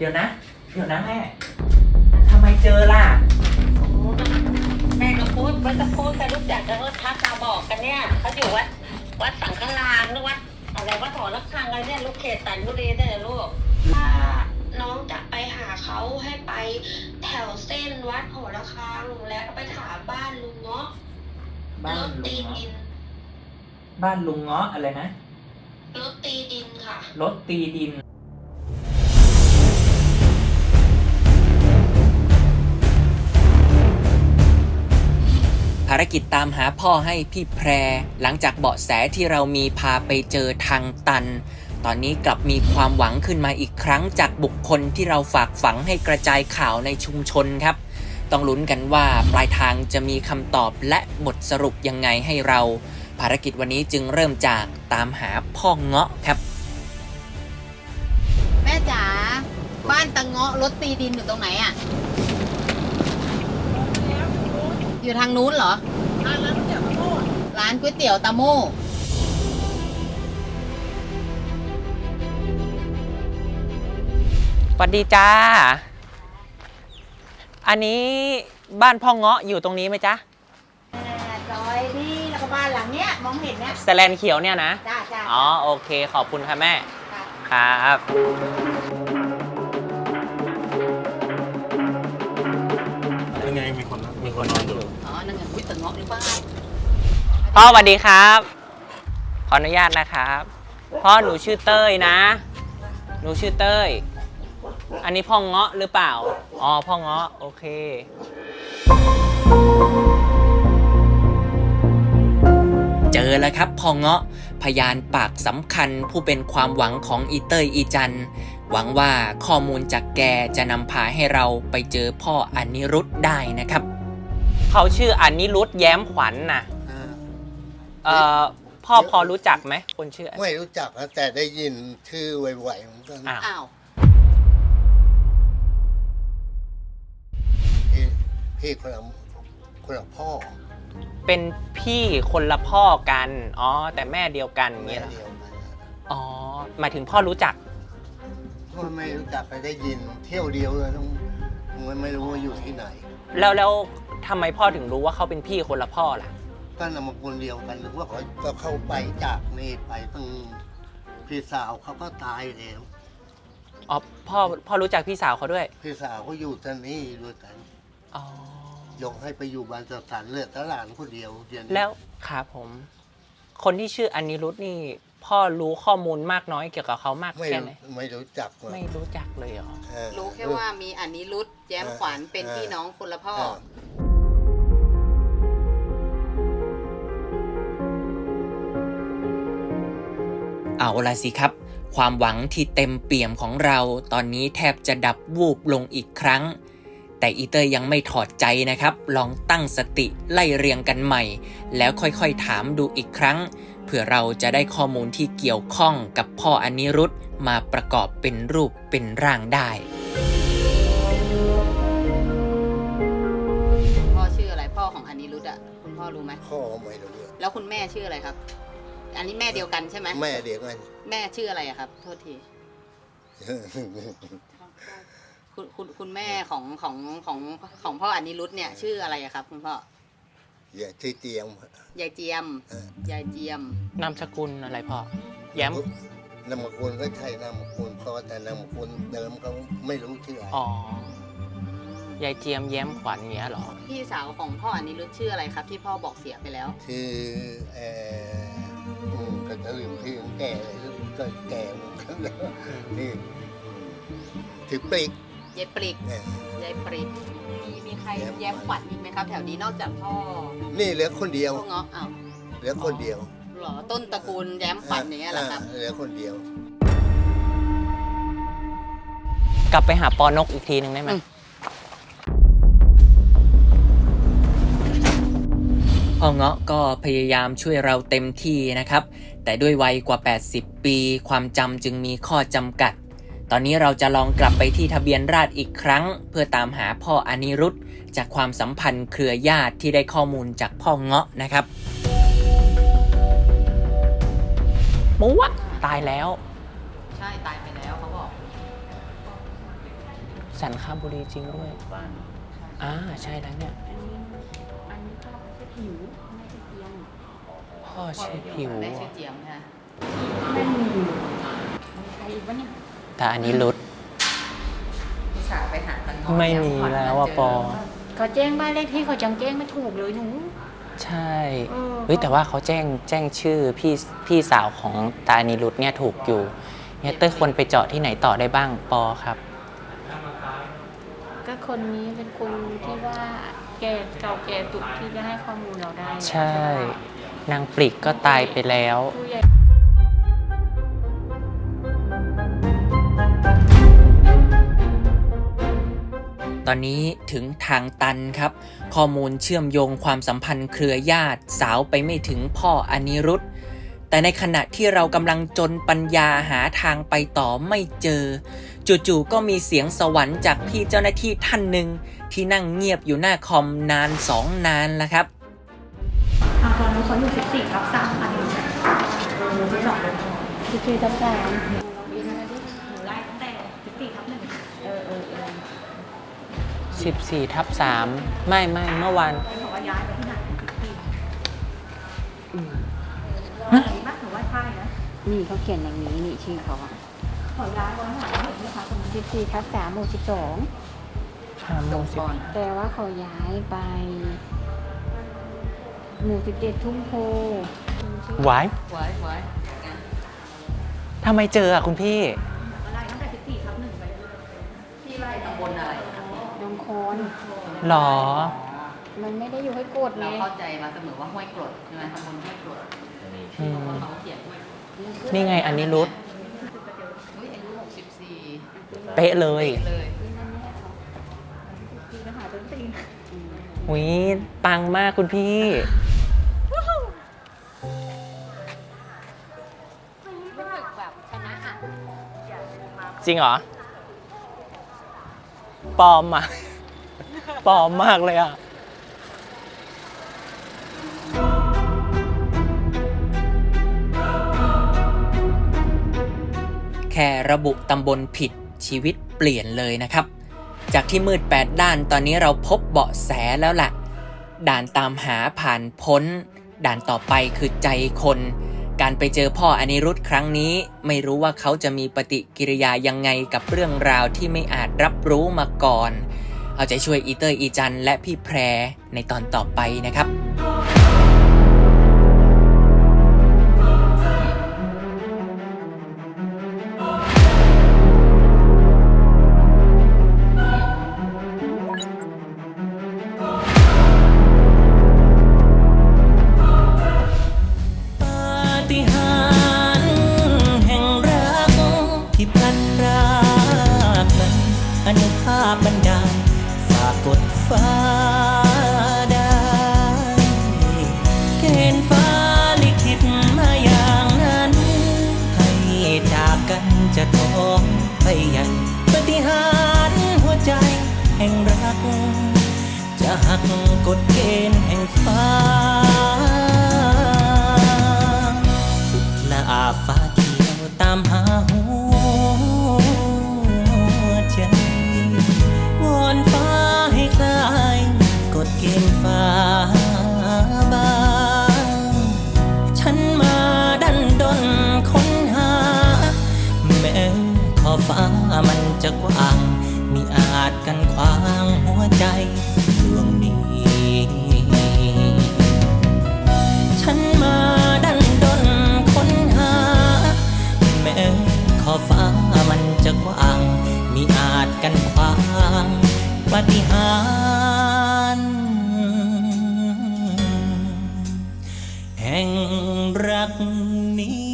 เดี๋ยวนะ เดี๋ยวนะแม่ทำไมเจอล่ะ แม่ก็พูดว่าจะพูดกันรู้จักกันว่าทักมาบอกกันเนี่ยเขาอยู่วัดวัดสังฆลามหรือวัดอะไรวัดหอระฆังอะไรเนี่ยลูกเขตสันบุรีเนี่ยลูกถ้าน้องจะไปหาเขาให้ไปแถวเส้นวัดหอระฆังแล้วก็ไปถามบ้านลุงเนาะบ้ารนถลุตีงเงาะดินบ้านลุงเงาะอะไรนะรถตีดินค่ะ รถตีดิน ภารกิจตามหาพ่อให้พี่แพร หลังจากเบาะแสที่เรามีพาไปเจอทางตัน ตอนนี้กลับมีความหวังขึ้นมาอีกครั้งจากบุคคลที่เราฝากฝังให้กระจายข่าวในชุมชนครับ ต้องลุ้นกันว่าปลายทางจะมีคำตอบและบทสรุปยังไงให้เรา ภารกิจวันนี้จึงเริ่มจากตามหาพ่อเงาะครับ แม่จ๋าบ้านตะเงาะรถตีดินอยู่ตรงไหนอะ อยู่ทางนู้นเหรอร้านก๋วยเตี๋ยวตะโม่ร้านก๋วยเตี๋ยวตะโม่สวัสดีจ้า อันนี้บ้านพ่อเงาะอยู่ตรงนี้ไหมจ๊ะซอยนี่แล้วก็บ้านหลังเนี้ยมองเห็นเนี้ยสแลนเขียวเนี่ยนะ จ้าจ้าอ๋อโอเคขอบคุณค่ะแม่จ้าครับ เงาะหรือเปล่าพ่อสวัสดีครับ ขออนุญาตนะครับ พ่อหนูชื่อเต้ยนะ หนูชื่อเต้ย อันนี้พ่อเงาะหรือเปล่า อ๋อ พ่อเงาะ โอเค เจอแล้วครับพ่อเงาะ พยานปากสำคัญผู้เป็นความหวังของอีเตยอีจัน หวังว่าข้อมูลจากแกจะนำพาให้เราไปเจอพ่ออนิรุธได้นะครับ เขาชื่ออนิรุธแย้มขวัญนะเอ่อพ่อพอรู้จักไหมคนชื่อไม่รู้จักนะแต่ได้ยินชื่อไวๆเหมือนกันอ้าวอ้าว พี่พี่คนละคนละพ่อเป็นพี่คนละพ่อกันอ๋อแต่แม่เดียวกันอย่างแม่เงี้ยเหรอเดียวกันนะอ๋อหมายถึงพ่อรู้จักพ่อไม่รู้จักแต่ได้ยินเที่ยวเดียวเลยต้องไม่ไม่รู้ว่าอยู่ที่ไหน แล้วแล้ว ทำไมพ่อถึงรู้ว่าเขาเป็นพี่คนละพ่อล่ะ ก็นามกุลเดียวกันหรือว่าเขาก็เข้าไปจากนี่ไปตั้งพี่สาวเขาก็ตายแล้วอ๋อพ่อพ่อรู้จักพี่สาวเขาด้วยพี่สาวเขาอยู่ที่นี่ด้วยกันอ๋อยกให้ไปอยู่บ้านจัดสรรเหลือแต่หลานคนเดียวเดียวนี้แล้วครับผม คนที่ชื่ออนิรุธนี่ พ่อรู้ข้อมูลมากน้อยเกี่ยวกับเขามากไม่แค่รู้ไหนไม่รู้จักเลยไม่รู้จักเลยเหรอ เออ รู้แค่ว่ามีอันนี้รุดแย้มขวัญเป็นพี่น้องคนละพ่อ เออเอาละสิครับ ความหวังที่เต็มเปี่ยมของเรา ตอนนี้แทบจะดับวูบลงอีกครั้ง แต่อีเตอร์ยังไม่ถอดใจนะครับ ลองตั้งสติไล่เรียงกันใหม่ แล้วค่อยๆถามดูอีกครั้ง เพื่อเราจะได้ข้อมูลที่เกี่ยวข้องกับพ่ออนิรุธมาประกอบเป็นรูปเป็นร่างได้พ่อชื่ออะไรพ่อของอันนี้รุดอะคุณพ่อรู้ไหมพ่อไม่รู้เลยแล้วคุณแม่ชื่ออะไรครับ อันนี้แม่เดียวกันใช่ไหมแม่เดียวกัน แม่ชื่ออะไรอะครับ โทษที คุณคุณคุณแม่ของของของของพ่ออันนี้รุดเนี่ยชื่ออะไรอะครับ คุณพ่อ อย่าที่เตียง ยายเจียม เออ ยายเจียม นามสกุลอะไรพ่อ แย้ม นามสกุลก็ใช่นามสกุลพ่อแต่นามสกุลเดิมเขาไม่รู้ชื่ออะไรอ๋อ ยายเจียมแย้มขวัญเงี้ยเหรอ พี่สาวของพ่ออันนี้รุดชื่ออะไรครับ ที่พ่อบอกเสียไปแล้ว ชื่อเอออืม ก็จะลืมชื่อแก่เลยก็แก่เหมือนกันแล้วนี่ถือปลีกยายปริกเนี่ยยายปริกมีมีใครแย้มขวัญอีกไหมครับ แถวนี้นอกจากพ่อนี่เหลือคนเดียวพ่อเงาะอ้าวเหลือคนเดียวเหรอต้นตระกูลแย้มขวัญอย่างเงี้ยเหรอครับาเหลือคนเดียว กลับไปหาปอนกอีกทีหนึ่งได้ไหม พ่อเงาะก็พยายามช่วยเราเต็มที่นะครับ แต่ด้วยวัยกว่า 80 ปี ความจำจึงมีข้อจำกัด ตอนนี้เราจะลองกลับไปที่ทะเบียนราษฎร์อีกครั้ง เพื่อตามหาพ่ออนิรุธจากความสัมพันธ์เครือญาติที่ได้ข้อมูลจากพ่อเงาะนะครับมุวะตายแล้ว ใช่ตายไปแล้วเขาบอกสันคบุรีจริงด้วยบ้านอ่าใช่แล้วเนี่ยอันนี้ ก็ไม่ใช่ผิวไม่ใช่เตียงพ่อชื่อผิวได้ชื่อเจียมนะไม่มีมีใครอีกวะเนี่ยแต่อันนี้รุดพี่สาวไปหาตังค์ไม่มีแล้วอะปอเขาแจ้งบ้านเลขที่เขาจังแจ้งไม่ถูกเลยหนูใช่เออเฮ้ยแต่ว่าเขาแจ้งแจ้งชื่อพี่พี่สาวของตานิรุตเนี่ยถูกอยู่เนี่ยเต้ยควรไปเจาะที่ไหนต่อได้บ้างปอครับ ก็คนนี้เป็นคนที่ว่า แก่เก่าแก่ตุกที่จะให้ข้อมูลเราได้ใช่ นางปลิกก็ตายไปแล้ว ผู้ใหญ่ตอนนี้ถึงทางตันครับ ข้อมูลเชื่อมโยงความสัมพันธ์เครือญาติสาวไปไม่ถึงพ่ออนิรุตแต่ในขณะที่เรากำลังจนปัญญาหาทางไปต่อไม่เจอ จู่ๆก็มีเสียงสวรรค์จากพี่เจ้าหน้าที่ท่านหนึ่ง ที่นั่งเงียบอยู่หน้าคอมนานสองนานแล้วครับอ่าตอนนี้เขาอยู่14ทับ3อันนี้หนูที่สองเลยที่คือทับสามหนูไล่ตั้งแต่14ทับหนึ่งเออเออเออ14ทับ3ไม่ไม่เมื่อวานเขาว่าย้ายไปที่ไหน14ไหนบ้างหนูว่าใช่นะนี่เขาเขียนอย่างนี้นี่ชื่อเขาอะขอย้ายวันไหนเห็นไหมคะตรงนี้สิบสี่ทับสามหมู่สิบสอง 5โมงสิบแต่ว่าเขาย้ายไป หมู่สิบเจ็ดทุ่งโพไว้ไว้ไว้ทำไมเจออะคุณพี่ อะไรตั้งแต่14ทับหนึ่งไปที่ไร่ตำบลอะไรดงคอนหรอ มันไม่ได้อยู่ให้กดไงเราเข้าใจมาเสมอว่าห้วยกรดใช่ไหมตำบลห้วยกรดอืม เขาเขียนนี่ไงอันนี้รุดอุ้ยอายุหกสิบสี่เป๊ะเลย เลย มีปัญหาต้นตีน หุยปังมากคุณพี่แบบชนะอะจริงเหรอ ปลอมอะ ปลอมมากเลยอะ แค่ระบุตำบลผิดชีวิตเปลี่ยนเลยนะครับ จากที่มืดแปดด้านตอนนี้เราพบเบาะแสแล้วล่ะ ด่านตามหาผ่านพ้น ด่านต่อไปคือใจคน การไปเจอพ่ออนิรุธครั้งนี้ ไม่รู้ว่าเขาจะมีปฏิกิริยายังไงกับเรื่องราวที่ไม่อาจรับรู้มาก่อน เอาใจช่วยอีเตอร์อีจันและพี่แพรในตอนต่อไปนะครับ บันดาลฝากกดฟ้าได้เกณฑ์ฟ้าลิขิตมาอย่างนั้น ให้จากกันจะท้องไปใหญ่ปฏิหารหัวใจแห่งรัก จะหักกฎเกณฑ์แห่งฟ้า สุดละอาฟ้า เกณฑ์ฟ้าบางฉันมาดันดนค้นหา แม้ขอฟ้ามันจะกว้าง มีอาจกันขวางหัวใจ แห่งรักนี้